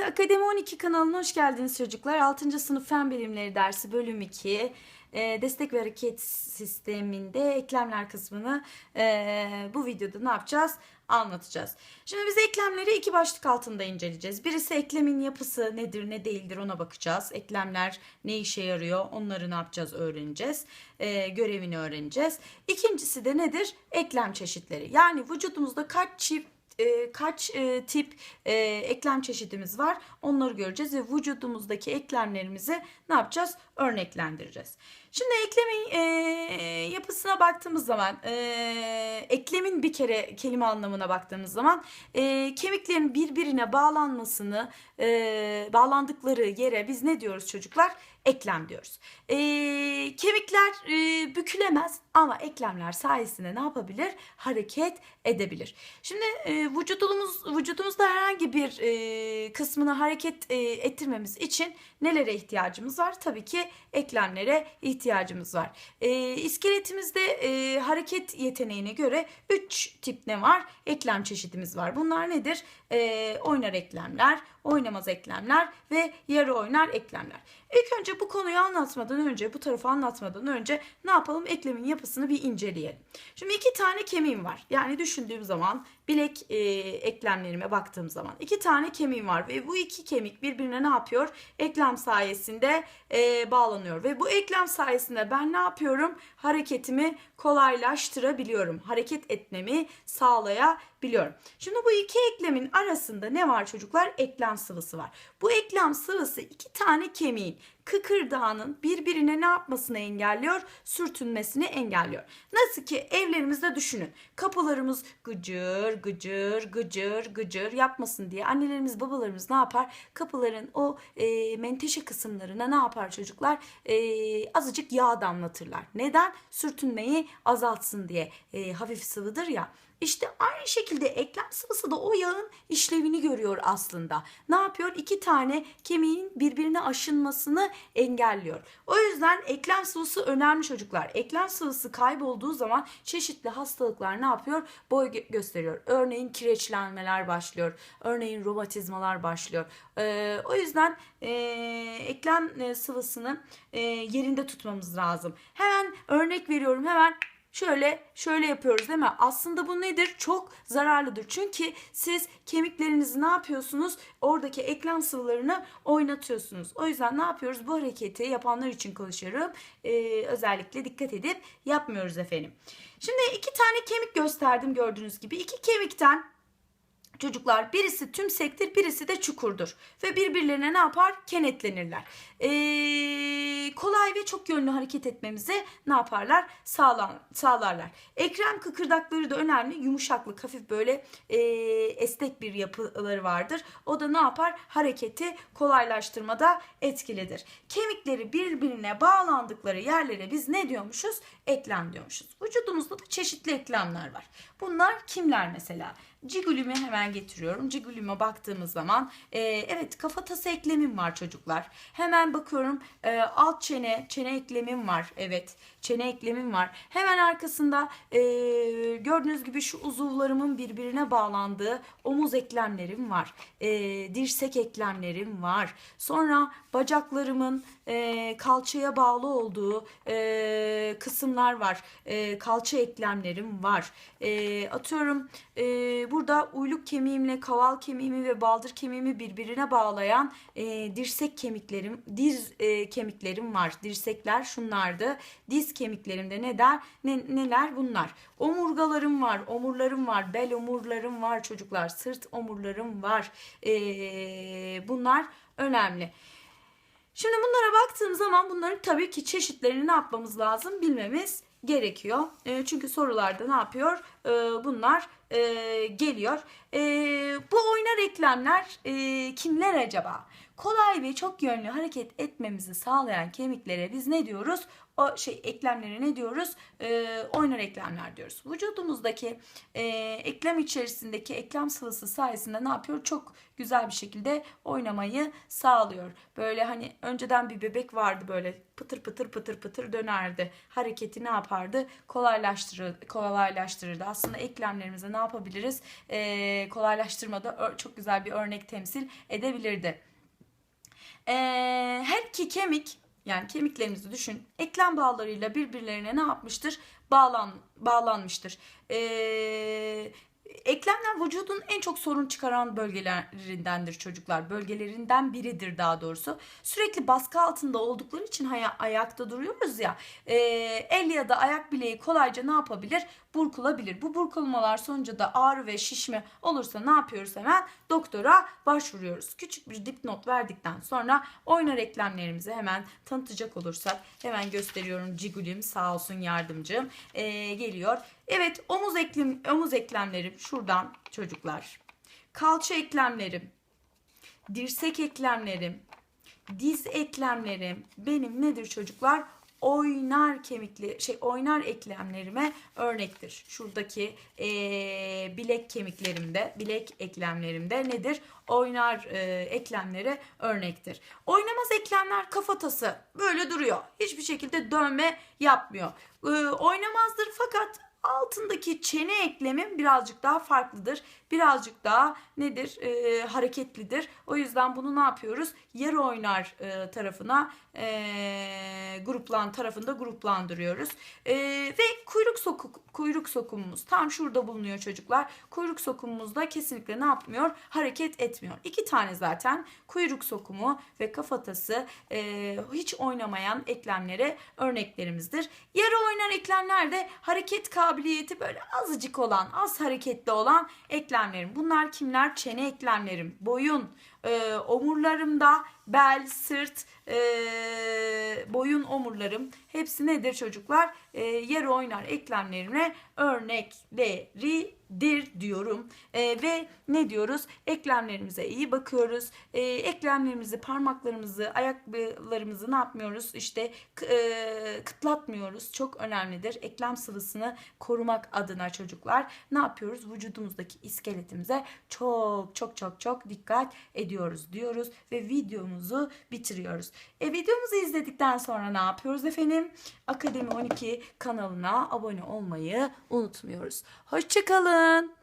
Evet, Akademi 12 kanalına hoş geldiniz çocuklar. 6. sınıf fen bilimleri dersi bölüm 2. e, destek ve hareket sisteminde eklemler kısmını e, bu videoda ne yapacağız? Anlatacağız. Şimdi biz eklemleri iki başlık altında inceleyeceğiz. Birisi eklemin yapısı nedir, ne değildir ona bakacağız. Eklemler ne işe yarıyor, onları ne yapacağız öğreneceğiz. E, görevini öğreneceğiz. İkincisi de nedir? Eklem çeşitleri. Yani vücudumuzda kaç çift e, kaç e, tip e, eklem çeşidimiz var? Onları göreceğiz ve vücudumuzdaki eklemlerimizi ne yapacağız örneklendireceğiz. Şimdi eklemin e, yapısına baktığımız zaman e, eklemin bir kere kelime anlamına baktığımız zaman e, kemiklerin birbirine bağlanmasını e, bağlandıkları yere biz ne diyoruz çocuklar? Eklem diyoruz. E, kemikler e, bükülemez ama eklemler sayesinde ne yapabilir? Hareket edebilir. Şimdi e, vücudumuz vücudumuzda herhangi bir e, kısmını hareket e, ettirmemiz için nelere ihtiyacımız var? Tabii ki eklemlere ihtiyacımız var. E, iskeletimizde e, hareket yeteneğine göre 3 tip ne var? Eklem çeşidimiz var. Bunlar nedir? E, oynar eklemler, oynamaz eklemler ve yarı oynar eklemler. İlk önce bu konuyu anlatmadan önce, bu tarafı anlatmadan önce ne yapalım? Eklemin yapısını bir inceleyelim. Şimdi iki tane kemiğim var. Yani düşündüğüm zaman bilek e, eklemlerime baktığım zaman iki tane kemiğim var ve bu iki kemik birbirine ne yapıyor? Eklem sayesinde e, bağlanıyor ve bu eklem sayesinde ben ne yapıyorum? Hareketimi kolaylaştırabiliyorum. Hareket etmemi sağlayabiliyorum. Şimdi bu iki eklemin arasında ne var çocuklar? Eklem sıvısı var. Bu eklem sıvısı iki tane kemiğin kıkırdağının birbirine ne yapmasını engelliyor? Sürtünmesini engelliyor. Nasıl ki evlerimizde düşünün. Kapılarımız gıcır gıcır gıcır gıcır yapmasın diye annelerimiz babalarımız ne yapar? Kapıların o e, menteşe kısımlarına ne yapar çocuklar? E, azıcık yağ damlatırlar. Neden? Sürtünmeyi azaltsın diye. E, hafif sıvıdır ya. İşte aynı şekilde eklem sıvısı da o yağın işlevini görüyor aslında. Ne yapıyor? İki tane kemiğin birbirine aşınmasını engelliyor. O yüzden eklem sıvısı önemli çocuklar. Eklem sıvısı kaybolduğu zaman çeşitli hastalıklar ne yapıyor? Boy gö- gösteriyor. Örneğin kireçlenmeler başlıyor. Örneğin romatizmalar başlıyor. Ee, o yüzden e, eklem e, sıvısını e, yerinde tutmamız lazım. Hemen örnek veriyorum. Hemen Şöyle şöyle yapıyoruz değil mi? Aslında bu nedir? Çok zararlıdır. Çünkü siz kemiklerinizi ne yapıyorsunuz? Oradaki eklem sıvılarını oynatıyorsunuz. O yüzden ne yapıyoruz? Bu hareketi yapanlar için konuşuyorum. Ee, özellikle dikkat edip yapmıyoruz efendim. Şimdi iki tane kemik gösterdim gördüğünüz gibi. İki kemikten Çocuklar birisi tümsektir birisi de çukurdur. Ve birbirlerine ne yapar? Kenetlenirler. Ee, kolay ve çok yönlü hareket etmemizi ne yaparlar? Sağlan, sağlarlar. Ekrem kıkırdakları da önemli. Yumuşaklık, hafif böyle e, esnek bir yapıları vardır. O da ne yapar? Hareketi kolaylaştırmada etkilidir. Kemikleri birbirine bağlandıkları yerlere biz ne diyormuşuz? Eklem diyormuşuz. Vücudumuzda da çeşitli eklemler var. Bunlar kimler mesela? Cigülümü hemen getiriyorum. Cigülüme baktığımız zaman e, evet kafatası eklemim var çocuklar. Hemen bakıyorum e, alt çene, çene eklemim var. Evet çene eklemim var. Hemen arkasında e, gördüğünüz gibi şu uzuvlarımın birbirine bağlandığı omuz eklemlerim var. E, dirsek eklemlerim var. Sonra bacaklarımın e, kalçaya bağlı olduğu e, kısımlar var. E, kalça eklemlerim var. E, atıyorum e, burada uyluk kemiğimle kaval kemiğimi ve baldır kemiğimi birbirine bağlayan e, dirsek kemiklerim, diz e, kemiklerim var. Dirsekler şunlardı. Diz kemiklerimde ne der? Ne, neler bunlar? Omurgalarım var, omurlarım var, bel omurlarım var çocuklar, sırt omurlarım var. E, bunlar önemli. Şimdi bunlara baktığım zaman bunların tabii ki çeşitlerini ne yapmamız lazım bilmemiz gerekiyor. E, çünkü sorularda ne yapıyor? E, bunlar e, geliyor. E, bu oynar eklemler e, kimler acaba? Kolay ve çok yönlü hareket etmemizi sağlayan kemiklere biz ne diyoruz? O şey eklemlere ne diyoruz? Ee, oynar eklemler diyoruz. Vücudumuzdaki e, eklem içerisindeki eklem sıvısı sayesinde ne yapıyor? Çok güzel bir şekilde oynamayı sağlıyor. Böyle hani önceden bir bebek vardı böyle pıtır pıtır pıtır pıtır dönerdi. Hareketi ne yapardı? Kolaylaştırır, kolaylaştırırdı. Aslında eklemlerimize ne yapabiliriz? Ee, kolaylaştırmada çok güzel bir örnek temsil edebilirdi. Ee, her iki kemik yani kemiklerimizi düşün eklem bağlarıyla birbirlerine ne yapmıştır? Bağlan, bağlanmıştır. Ee, eklemler vücudun en çok sorun çıkaran bölgelerindendir çocuklar. Bölgelerinden biridir daha doğrusu. Sürekli baskı altında oldukları için haya- ayakta duruyoruz ya. ee, el ya da ayak bileği kolayca ne yapabilir? Burkulabilir. Bu burkulmalar sonucu da ağrı ve şişme olursa ne yapıyoruz hemen? Doktora başvuruyoruz. Küçük bir dipnot verdikten sonra oynar eklemlerimizi hemen tanıtacak olursak hemen gösteriyorum. Cigulim sağ olsun yardımcım ee, geliyor. Evet omuz eklem omuz eklemlerim şuradan çocuklar. Kalça eklemlerim, dirsek eklemlerim, diz eklemlerim benim nedir çocuklar? Oynar kemikli şey oynar eklemlerime örnektir. Şuradaki eee, bilek kemiklerimde, bilek eklemlerimde nedir? Oynar eee, eklemlere örnektir. Oynamaz eklemler kafatası böyle duruyor. Hiçbir şekilde dönme yapmıyor. Eee, oynamazdır fakat altındaki çene eklemim birazcık daha farklıdır. Birazcık daha nedir? Ee, hareketlidir. O yüzden bunu ne yapıyoruz? Yarı oynar e, tarafına e, gruplan tarafında gruplandırıyoruz. E, ve kuyruk sokuk kuyruk sokumumuz tam şurada bulunuyor çocuklar. Kuyruk sokumumuzda kesinlikle ne yapmıyor? Hareket etmiyor. İki tane zaten kuyruk sokumu ve kafatası e, hiç oynamayan eklemlere örneklerimizdir. Yarı oynar eklemler de hareket kabiliyeti böyle azıcık olan, az hareketli olan eklemlerim. Bunlar kimler? Çene eklemlerim, boyun, e, omurlarımda bel, sırt, e, boyun omurlarım hepsi nedir çocuklar? E, yer oynar eklemlerine örnekleridir diyorum. E, ve ne diyoruz? Eklemlerimize iyi bakıyoruz. E, eklemlerimizi, parmaklarımızı, ayaklarımızı ne yapmıyoruz? İşte e, kıtlatmıyoruz. Çok önemlidir. Eklem sıvısını korumak adına çocuklar ne yapıyoruz? Vücudumuzdaki iskeletimize çok çok çok çok dikkat ediyoruz diyoruz ve videomuzu bitiriyoruz. E videomuzu izledikten sonra ne yapıyoruz efendim? Akademi 12 kanalına abone olmayı unutmuyoruz. Hoşçakalın.